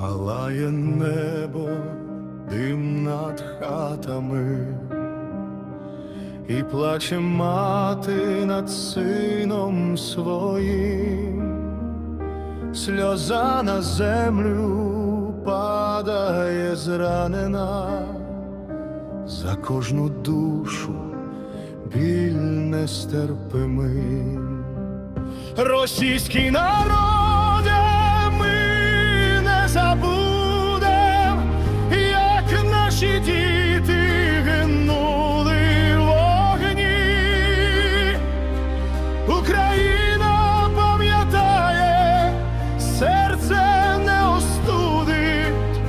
палає небо, дим над хатами, і плаче мати над сином своїм, сльоза на землю падає зранена, за кожну душу біль нестерпимий. Російський народе, діти гинули в. Україна пам'ятає, серце не остудить,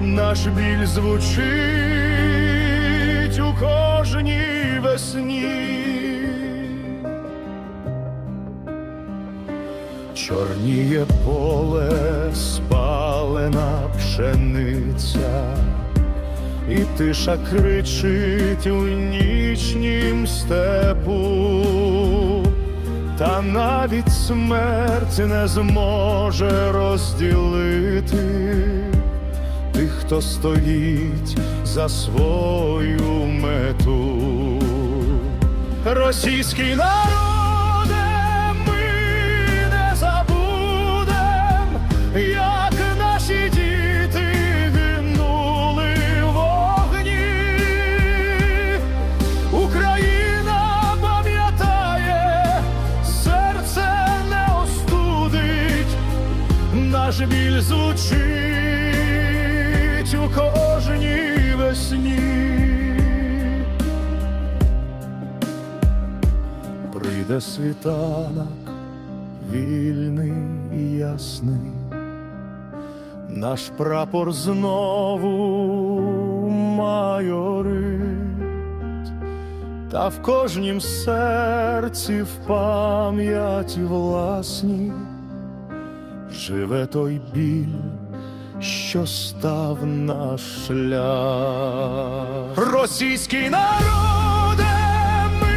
наш біль звучить у кожній весні. Чорніє поле, спалена пшениця, і тиша кричить у нічнім степу, та навіть смерть не зможе розділити тих, хто стоїть за свою мету. Російський народе, наш біль звучить у кожній весні. Прийде світанок, вільний і ясний, наш прапор знову майорить, та в кожнім серці в пам'яті власній живе той біль, що став наш шлях. Російський народе, ми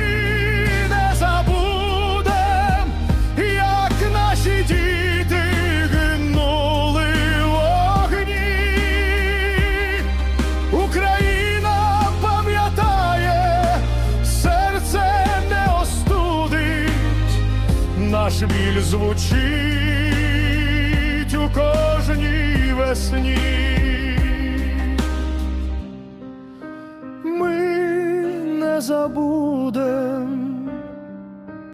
не забудем, як наші діти гинули в. Україна пам'ятає, серце не остудить, наш біль звучить весні. Ми не забудемо.